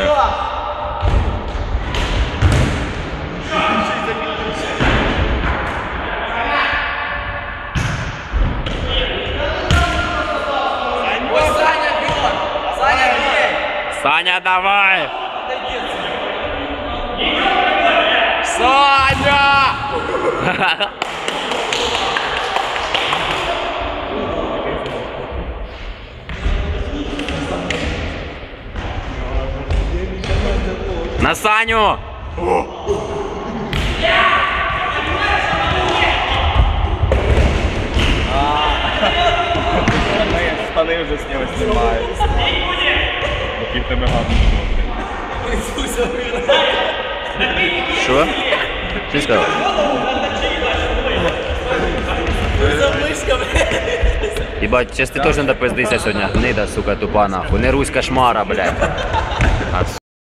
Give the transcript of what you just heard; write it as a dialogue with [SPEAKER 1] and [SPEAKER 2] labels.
[SPEAKER 1] Я.
[SPEAKER 2] Ой, Саня бьет! Саня бей!
[SPEAKER 1] Саня, давай!
[SPEAKER 2] Саня!
[SPEAKER 1] На Саню!
[SPEAKER 3] Штани вже з нього знімають. Який в тебе гарний
[SPEAKER 1] Що? Що сказав? Ебать, сейчас ты тоже надо пиздися сьогодні, гнида, сука, тупа нахуй. Не руська шмара, блядь.